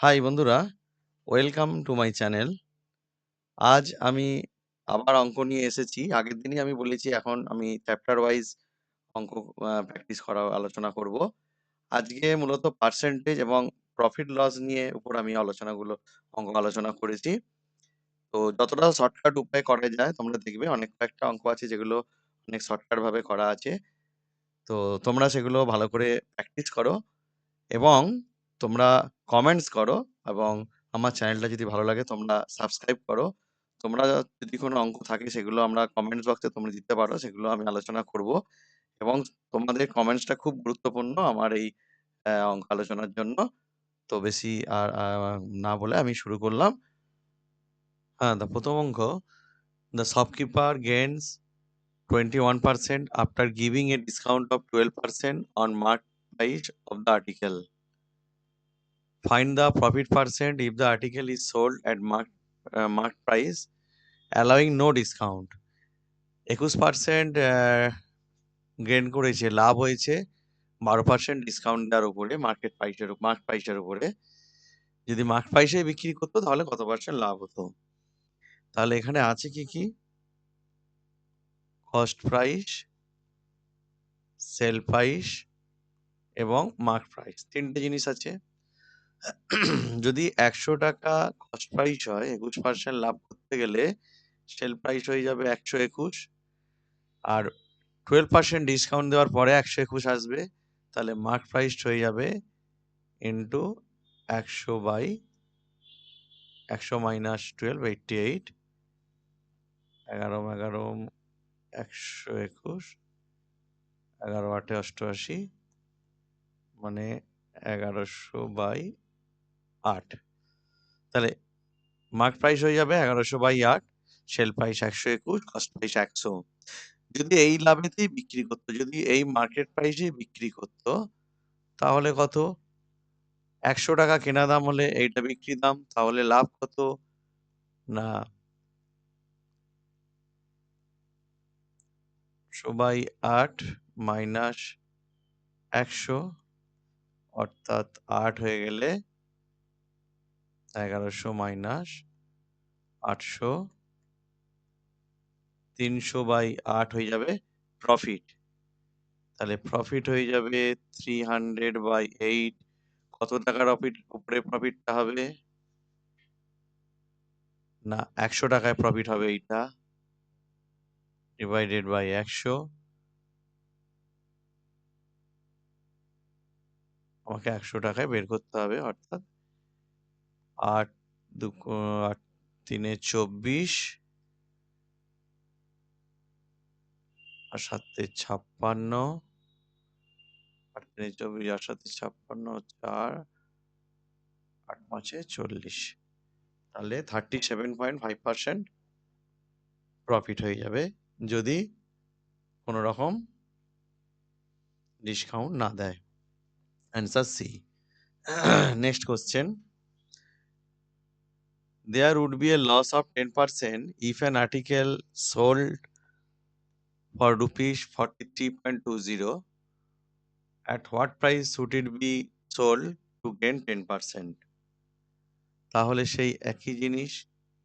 High বন্ধুরা, welcome to my channel. আজ আমি আবার অঙ্ক নিয়ে এসেছি। আগের দিনই আমি বলেছি এখন আমি চ্যাপ্টার ওয়াইজ অঙ্ক প্র্যাকটিস করা আলোচনা করব। আজকে মূলত পার্সেন্টেজ এবং প্রফিট লস নিয়ে উপর আমি আলোচনাগুলো অঙ্ক আলোচনা করেছি। তো যতটা শর্টকাট উপায়ে করা যায় তোমরা দেখবে অনেক কয়েকটা অঙ্ক আছে যেগুলো অনেক শর্টকাট ভাবে করা আছে। তো তোমরা সেগুলো ভালো করে প্র্যাকটিস করো এবং তোমরা কমেন্টস করো এবং আমার চ্যানেলটা যদি ভালো লাগে তোমরা সাবস্ক্রাইব করো। তোমরা যদি কোনো অঙ্ক থাকে সেগুলো আমরা কমেন্টস বক্সে তোমরা দিতে পারো। সেগুলো আমি আলোচনা করব এবং তোমাদের কমেন্টসটা খুব গুরুত্বপূর্ণ আমার এই অঙ্ক আলোচনার জন্য। তো বেশি আর না বলে আমি শুরু করলাম। হ্যাঁ, the প্রথম অঙ্ক, the shopkeeper gains 21% after giving a discount of 12% on marked price of the article. Find the profit percent if the article is sold at marked uh, marked price, allowing no discount. 21% a gain করেছে, লাভ হয়েছে 12% discount দেওয়ার উপরে market প্রাইসের mark প্রাইসের উপরে। যদি mark প্রাইসে বিক্রি করত তাহলে কত পার্সেন্ট লাভ হতো? তাহলে এখানে আছে কি, কি? কস্ট প্রাইস, সেল প্রাইস এবং মার্ক প্রাইস তিনটে জিনিস আছে। যদি ৳১০০ কস্ট প্রাইস হয় ২১% লাভ করতে গেলে সেল প্রাইস হয়ে যাবে ১২১ আর 12% ডিসকাউন্ট দেওয়ার পরে ১২১ আসবে। তাহলে মার্ক প্রাইস হয়ে যাবে ইনটু ১০০ বাই ১০০ মাইনাস 12 88 ১১ ১১ ১২১ ১১ ৮ ৮৮ মানে এগারোশো বাই ৮ তাহলে মার্ক প্রাইস হয়ে যাবে এগারোশো বাই আট সেল প্রাইস ১২১ কস্ট প্রাইস ১০০ যদি এই লাভেতেই বিক্রি করত, যদি এই মার্কেট প্রাইসেই বিক্রি করত তাহলে কত? ৳১০০ কেনা দাম হলে এইটা বিক্রি দাম তাহলে লাভ কত? না সবাই আট মাইনাস ১০০ অর্থাৎ আট হয়ে গেলে ১১০০ মাইনাস ৮০০ ৩০০ বাই ৮ হয়ে যাবে প্রফিট। তাহলে প্রফিট হয়ে যাবে 300 বাই 8 কত টাকার অফিট উপরে প্রফিটটা হবে? না ৳১০০ য় প্রফিট হবে এইটা। ডিভাইডেড বাই ১০০ আমাকে ৳১০০ বের করতে হবে, অর্থাৎ ৮ দু ক ৮ ৩ এ ২৪ আর ৭ এ ৫৬ ৮ ৩ এ ২৪ আর ৭ এ ৫৬ ৪ ৮ ৫ এ ৪০ তাহলে 37.5% প্রফিট হয়ে যাবে যদি কোন রকম ডিসকাউন্ট না দেয়। Answer C. Next question There would be a loss of 10% if an article sold for rupees 43.20. At what price should it be sold to gain 10%? তাহলে সেই একই জিনিস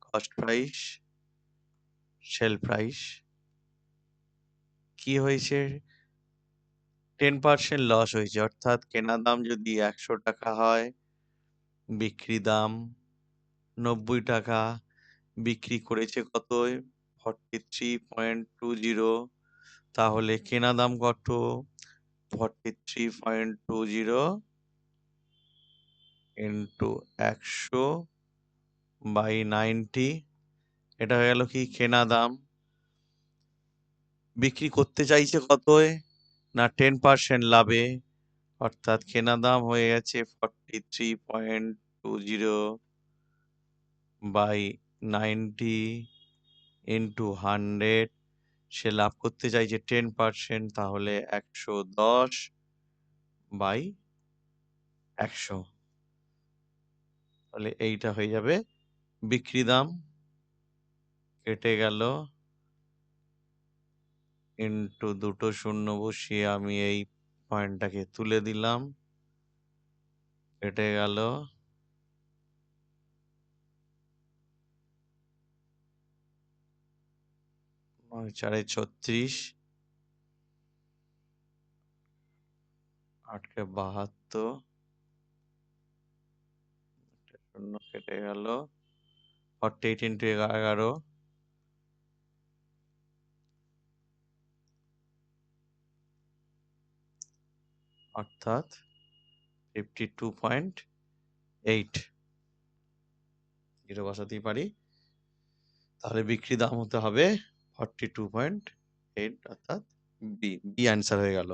কস্ট প্রাইস, সেল প্রাইস কি হয়েছে? 10% লস হয়েছে অর্থাৎ কেনা দাম যদি ৳১০০ হয়, বিক্রি দাম ৳৯০ বিক্রি করেছে কতয়? 43.20 তাহলে কেনা দাম কত? 43.20 ইনটু ১০০ বাই 90 এটা হয়ে গেল কি কেনা দাম। বিক্রি করতে চাইছে কতয়? না 10% লাভে অর্থাৎ কেনা দাম হয়ে গেছে 43.20 বাই 90 ইনটু 100 সে লাভ করতে চাই যে 10% তাহলে ১১০ বাই ১০০ তাহলে এইটা হয়ে যাবে বিক্রি দাম। কেটে গেল ইন্টু দুটো শূন্য বসিয়ে আমি এই পয়েন্টটাকে তুলে দিলাম। কেটে গেল চারে ছত্রিশ। আটকে বাহাত্তর। শূন্য, কেটে গেল। ফর্টি এইট ইন্টু এগারো। অর্থাৎ fifty two point eight zero বসাতেই পারি। তাহলে বিক্রি দাম হতে হবে ফর্টি টু পয়েন্ট এইট অর্থাৎ বি বি অ্যান্সার হয়ে গেল।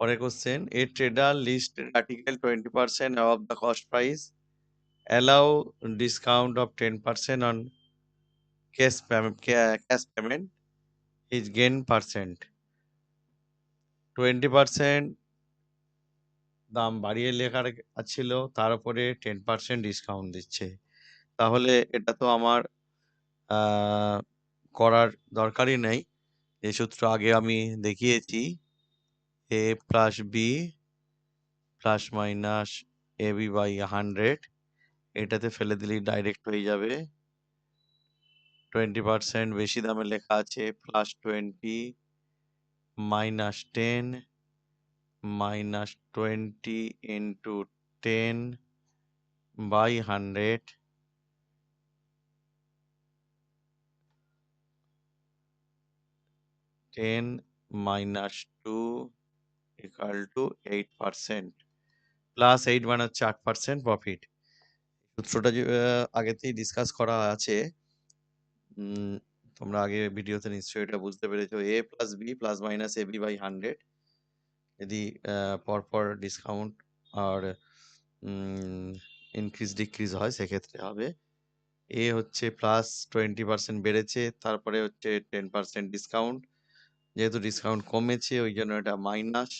পরের question a trader list article twenty percent of the cost price allow discount of ten percent on cash cash payment is gain percent twenty percent দাম বাড়িয়ে লেখা ছিল তার উপরে টেন পার্সেন্ট ডিসকাউন্ট দিচ্ছে। তাহলে এটা তো আমার করার দরকারই নেই। এই সূত্র আগে আমি দেখিয়েছি। A plus B plus minus A B by hundred এটাতে ফেলে দিলেই ডাইরেক্ট হয়ে যাবে। টোয়েন্টি পার্সেন্ট বেশি দামে লেখা আছে। Plus twenty minus ten minus twenty into ten by hundred ten minus two equal two eight percent plus eight মানে হচ্ছে আট পার্সেন্ট প্রফিট সূত্রটা আগেতেই ডিসকাস করা আছে তোমরা আগে ভিডিওতে নিশ্চয়ই এটা বুঝতে পেরেছ A plus B plus minus A B by hundred যদি পরপর ডিসকাউন্ট আর ইনক্রিজ ডিক্রিজ হয়, সেক্ষেত্রে হবে। এ হচ্ছে প্লাস টোয়েন্টি পার্সেন্ট বেড়েছে, তারপরে হচ্ছে টেন পার্সেন্ট ডিসকাউন্ট যেহেতু ডিসকাউন্ট কমেছে ওই জন্য এটা মাইনাস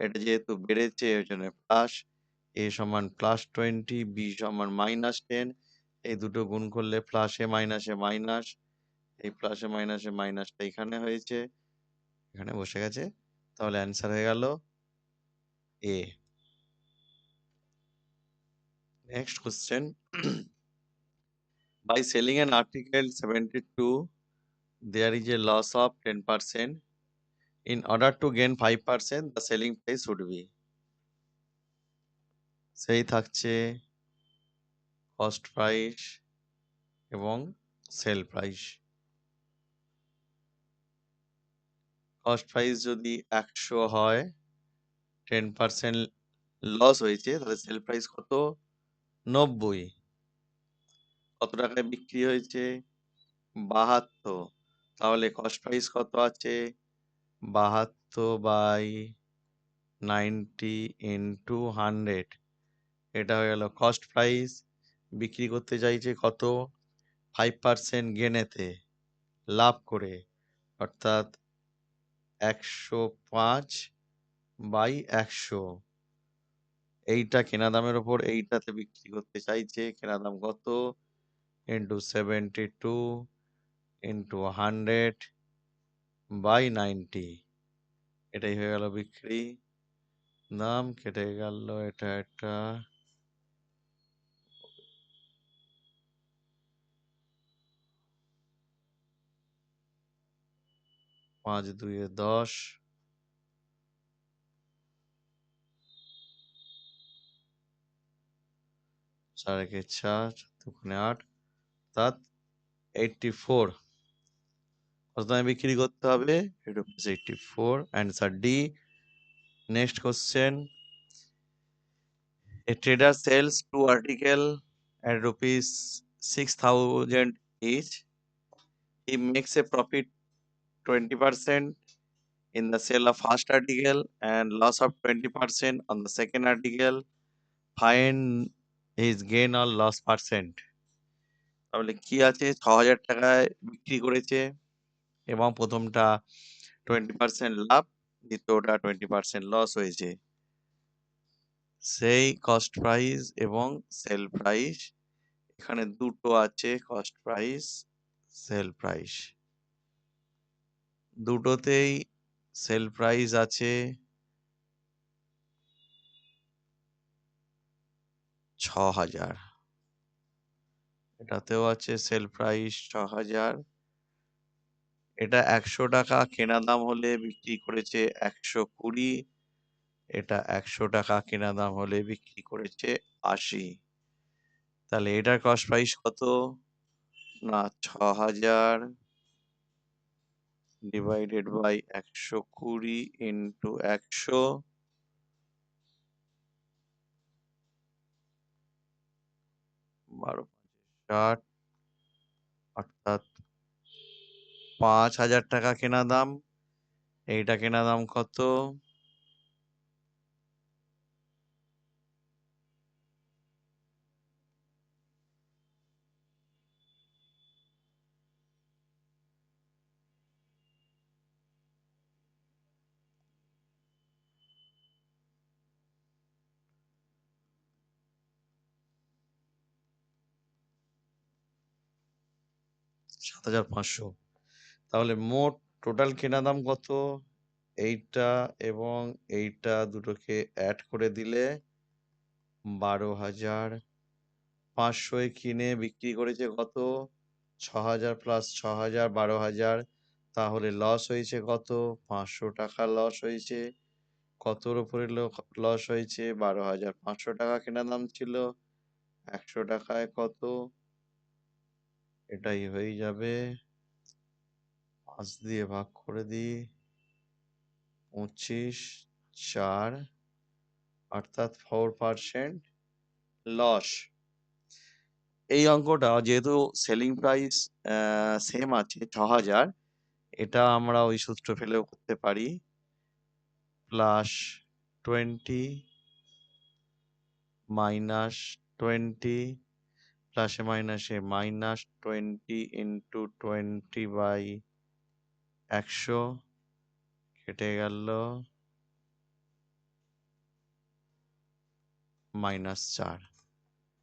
এটা যেহেতু বেড়েছে ওই জন্য প্লাস এ সমান প্লাস টোয়েন্টি বি সমান মাইনাস টেন এই দুটো গুণ করলে প্লাসে মাইনাসে মাইনাস এই প্লাসে মাইনাসে মাইনাসটা এখানে হয়েছে, এখানে বসে গেছে, তাহলে অ্যান্সার হয়ে গেল A next question by selling an article 72 there is a loss of 10% in order to gain 5% the selling price would be. সেই থাকছে কস্ট প্রাইস এবং সেল প্রাইস কস্ট প্রাইস যদি একশো হয় টেন পার্সেন্ট লস হয়েছে, তাহলে সেল প্রাইস কত? নব্বই। কত টাকায় বিক্রি হয়েছে? বাহাত্তর। তাহলে কস্ট প্রাইস কত আছে? বাহাত্তর বাই নাইনটি ইন্টু হান্ড্রেড। এটা হয়ে গেল কস্ট প্রাইস বিক্রি করতে চাইছে কত? ফাইভ পার্সেন্ট গেনেতে লাভ করে। অর্থাৎ একশো পাঁচ বাই একশো। এইটা কেনা দামের ওপর এইটাতে বিক্রি করতে চাইছে। কেনা দাম কত? Into seventy two into hundred. By ninety. এটাই হয়ে গেল বিক্রি। দাম কেটে গেল এটা একটা। পাঁচ দুইয়ে দশ। চার চার, দুগুণে আট অর্থাৎ এইটটি ফোর প্রথমে বিক্রি করতে হবে rupees eighty four answer D next question a trader sells two article at rupees six thousand each he makes a profit twenty percent in the sale of first article and loss of twenty percent on the second article find is gain or loss percent তাহলে কি আছে? ছ হাজার টাকায় বিক্রি করেছে। এবং প্রথমটা টোয়েন্টি পার্সেন্ট লাভ, দ্বিতীয়টা টোয়েন্টি পার্সেন্ট লস হয়েছে। সেই কস্ট প্রাইস এবং সেল প্রাইস এখানে দুটো আছে কস্ট প্রাইস সেল প্রাইস দুটোতেই সেল প্রাইস আছে ছ হাজার এটাতেও আছে সেল প্রাইস ছ হাজার এটা একশো টাকা কেনা দাম হলে বিক্রি করেছে একশো কুড়ি, এটা একশো টাকা কেনা দাম হলে বিক্রি করেছে আশি। তাহলে এটার কস্ট প্রাইস কত? না ছ হাজার ডিভাইডেড বাই একশো কুড়ি ইন্টু একশো। বারো ষাট, অর্থাৎ পাঁচ হাজার টাকা কেনা দাম। এইটা কেনা দাম কত? সাত হাজার পাঁচশো। তাহলে মোট টোটাল কেনা দাম কত? এইটা এবং এইটা দুটোকে অ্যাড করে দিলে বারো হাজার পাঁচশোয় কিনে বিক্রি করেছে কত? ছ হাজার প্লাস ছ হাজার, বারো হাজার। তাহলে লস হয়েছে কত? পাঁচশো টাকা লস হয়েছে। কতর উপরে লস হয়েছে? বারো হাজার পাঁচশো টাকা কেনা দাম ছিল। একশো টাকায় কত? এটাই হয়ে যাবে। পাঁচ দিয়ে ভাগ করে দিই, পঁচিশ, চার, অর্থাৎ ফোর পার্সেন্ট লস এই অঙ্কটা যেহেতু সেলিং প্রাইস সেম আছে, ছ হাজার, এটা আমরা ওই সূত্র ফেলেও করতে পারি প্লাস টোয়েন্টি মাইনাস টোয়েন্টি প্লাসে মাইনাসে minus twenty into twenty by একশো, কেটে গেল মাইনাস চার।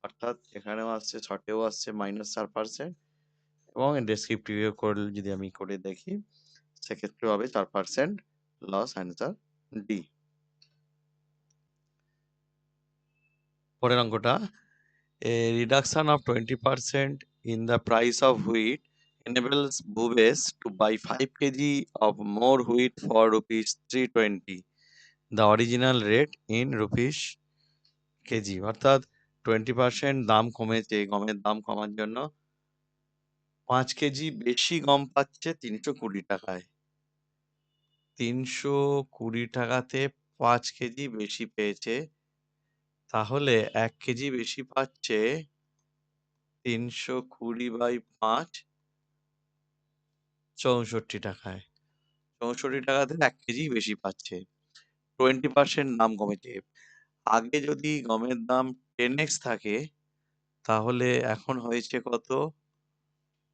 অর্থাৎ এখানেও আসছে, ছটেও আসছে, মাইনাস চার পার্সেন্ট এবং ডেসক্রিপটিভ করলে যদি আমি করে দেখি সেক্ষেত্রে হবে চার পার্সেন্ট লস অ্যান্সার ডি পরের অঙ্কটা, a reduction of 20% in the price of wheat enables Bhubesh to buy 5 kg of more wheat for rupees 320 the original rate in rupees kg. অর্থাৎ টোয়েন্টি পার্সেন্ট দাম কমেছে। গমের দাম কমার জন্য পাঁচ কেজি বেশি গম পাচ্ছে তিনশো কুড়ি টাকায়। তিনশো কুড়ি টাকাতে পাঁচ কেজি বেশি পেয়েছে। তাহলে এক কেজি বেশি পাচ্ছে তিনশো কুড়ি বাই পাঁচ চৌষট্টি টাকায়। চৌষট্টি টাকাতে এক কেজি বেশি পাচ্ছে। টোয়েন্টি পার্সেন্ট দাম কমেছে। আগে যদি গমের দাম টেন এক্স থাকে, তাহলে এখন হয়েছে কত?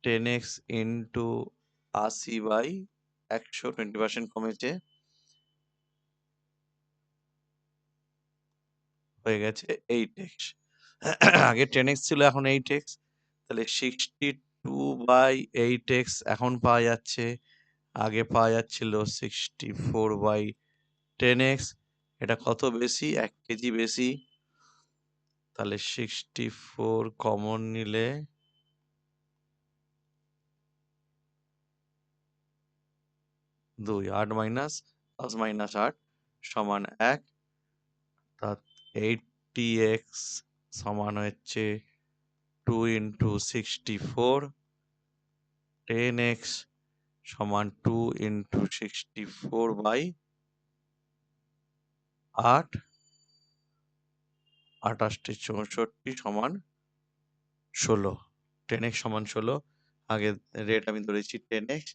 টেন এক্স ইন্টু আশি বাই একশো টোয়েন্টি পার্সেন্ট কমেছে। হয়ে গেছে এইট এক্স আগে টেন এক্স ছিল, এখন এইট এক্স তাহলে sixty two by eight X এখন পাওয়া যাচ্ছে। আগে পাওয়া যাচ্ছিল sixty four by ten X এটা কত বেশি? এক কেজি বেশি। তাহলে সিক্সটি ফোর কমন নিলে দুই, আট মাইনাস দশ মাইনাস আট সমান এক। অর্থাৎ এইটটি এক্স সমান হচ্ছে two into sixty four ten X সমান two into sixty four by আট আঠাশটি চৌষট্টি সমান ষোলো। টেন এক্স সমান ষোলো আগে রেট আমি ধরেছি টেন এক্স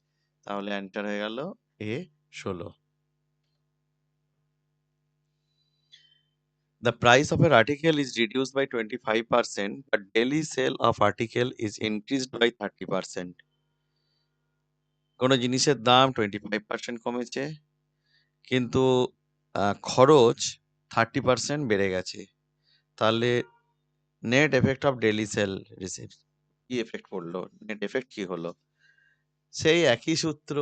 তাহলে অ্যান্সার হয়ে গেল এ ষোলো। The price of an article is reduced by 25%, but daily sale of article is increased by 30%. কোনো জিনিসের দাম টোয়েন্টি ফাইভ পার্সেন্ট কমেছে কিন্তু খরচ থার্টি পার্সেন্ট বেড়ে গেছে। তাহলে net effect of daily sale receive কি এফেক্ট পড়ল? নেট এফেক্ট কি হলো? সেই একই সূত্র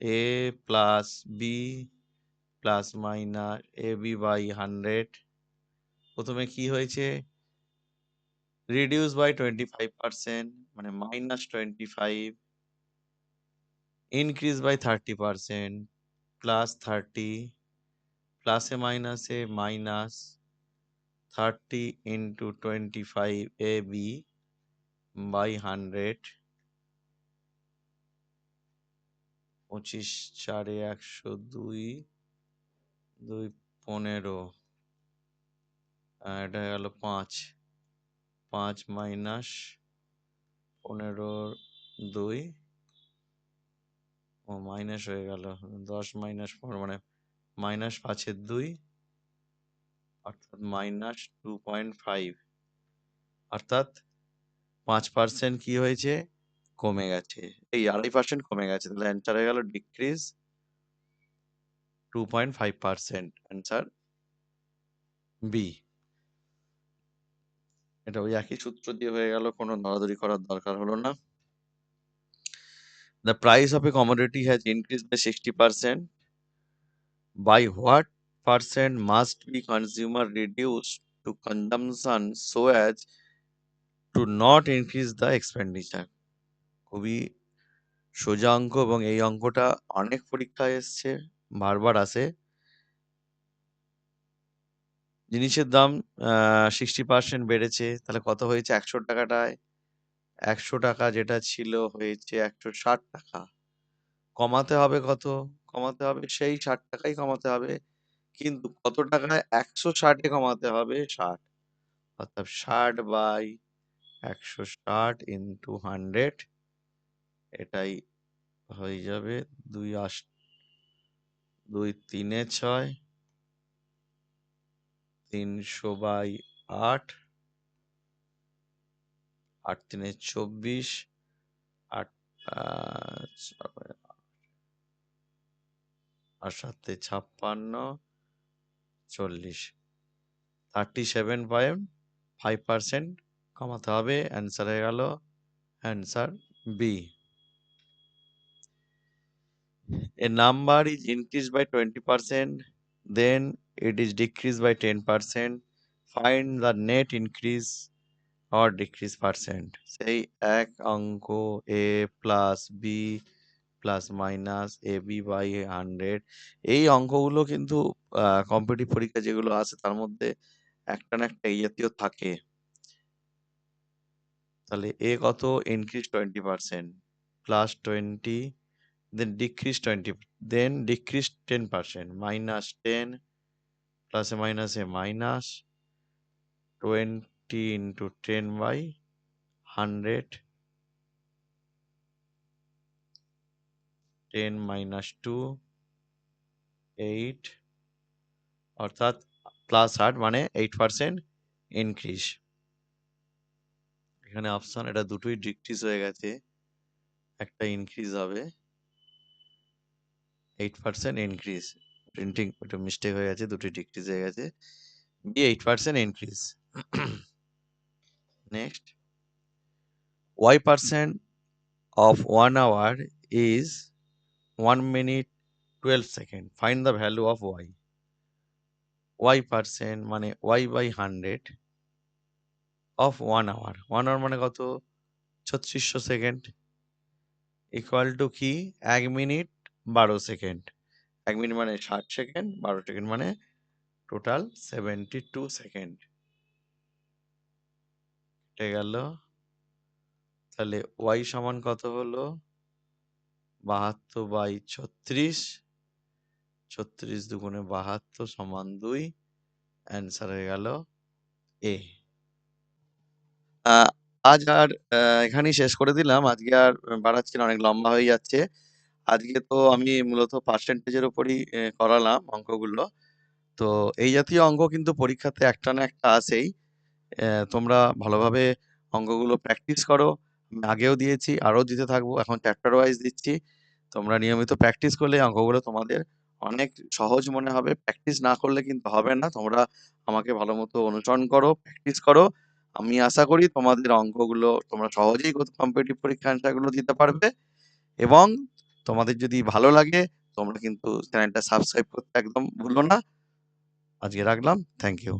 A plus B plus minus A B by hundred প্রথমে কি হয়েছে? রিডিউস বাই 25% মানে মাইনাস 25 ইনক্রিজ বাই 30% প্লাস 30 প্লাসে মাইনাসে minus 30 into 25 A B by 100 পঁচিশ চারে একশো দুই দুই পনেরো। এটা গেল পাঁচ। পাঁচ মাইনাস পনেরো দুই। ও, মাইনাস হয়ে গেল। দশ মাইনাস পনেরো মানে মাইনাস পাঁচের দুই, অর্থাৎ মাইনাস টু পয়েন্ট ফাইভ। অর্থাৎ পাঁচ পার্সেন্ট কি হয়েছে? কমে গেছে। এই আড়াই পার্সেন্ট কমে গেছে। তাহলে অ্যান্সার হয়ে গেল decrease two point five percent answer B এটা ওই একই সূত্র দিয়ে হয়ে গেল, কোনো দরাদরি করার দরকার হলো না। The price of a commodity has increase by sixty percent by what percent must be consumer reduce to consumption so as to not increase the expenditure খুবই সোজা অঙ্ক এবং এই অঙ্কটা অনেক পরীক্ষায় এসছে, বারবার আসে। জিনিসের দাম সিক্সটি পার্সেন্ট বেড়েছে। তাহলে কত হয়েছে? একশো টাকাটায়? একশো টাকা যেটা ছিল হয়েছে একশো ষাট টাকা। কমাতে হবে কত? কমাতে হবে সেই ষাট টাকাই কমাতে হবে। কিন্তু কত টাকায় একশো ষাটে কমাতে হবে? ষাট। অর্থাৎ ষাট বাই একশো ষাট ইন্টু হান্ড্রেড এটাই হয়ে যাবে দুই আশ দুই তিনে ছয়। তিনশো বাই আট আট তিনে চব্বিশ, আট আর সাতে ছাপ্পান্ন, চল্লিশ। Thirty seven point five percent কমাতে হবে অ্যান্সার হয়ে গেল answer B a number is increased by 20% then it is decreased by 10% find the net increase or decrease percent. সেই এক অঙ্ক a plus B plus minus A B by hundred এই অঙ্কগুলো কিন্তু কম্পিটিভ পরীক্ষা যেগুলো আছে, তার মধ্যে একটা না একটা এই জাতীয় থাকে। তাহলে এ কত? Increase twenty percent plus twenty then decrease 20 then decrease 10 percent, minus 10 plus a minus a minus 20 into 10 by 100 10 minus 2 8 অর্থাৎ প্লাস আট মানে এইট পার্সেন্ট ইনক্রিজ এখানে অপশন এটা দুটোই ডিক্রিজ হয়ে গেছে। একটা ইনক্রিজ হবে। এইট পার্সেন্ট ইনক্রিজ প্রিন্টিং একটু মিস্টেক হয়ে গেছে, দুটি ডিক্রিজ হয়ে গেছে B eight percent increase next y percent of one hour is one minute 12 second. Find the value of Y Y percent মানে Y by hundred of one hour one hour মানে কত? ছত্রিশশো second equal to কি? এক minute বারো second এক minute মানে ষাট সেকেন্ড, বারো সেকেন্ড মানে টোটাল সেভেন্টি টু সেকেন্ড। কেটে গেল। তাহলে ওয়াই সমান কত হলো? বাহাত্তর বাই ছত্রিশ। ছত্রিশ দুগুণে বাহাত্তর সমান দুই। অ্যান্সার হয়ে গেল এ। আজ আর এখানেই শেষ করে দিলাম। আজকে আর বাড়াচ্ছি অনেক লম্বা হয়ে যাচ্ছে। আজকে তো আমি মূলত পার্সেন্টেজের উপরই করালাম অঙ্কগুলো। তো এই জাতীয় অঙ্ক কিন্তু পরীক্ষাতে একটা না একটা আসেই তোমরা ভালোভাবে অঙ্কগুলো প্র্যাকটিস করো। আমি আগেও দিয়েছি, আরও দিতে থাকব। এখন চ্যাপ্টার ওয়াইজ দিচ্ছি। তোমরা নিয়মিত প্র্যাকটিস করলে অঙ্কগুলো তোমাদের অনেক সহজ মনে হবে। প্র্যাকটিস না করলে কিন্তু হবে না। তোমরা আমাকে ভালো মতো অনুসরণ করো প্র্যাকটিস করো। আমি আশা করি তোমাদের অঙ্কগুলো তোমরা সহজেই কম্পিটিভ পরীক্ষা অ্যান্সারগুলো দিতে পারবে। এবং তোমাদের যদি ভালো লাগে, তোমরা কিন্তু চ্যানেলটা সাবস্ক্রাইব করতে একদম ভুলো না। আজকে রাখলাম থ্যাংক ইউ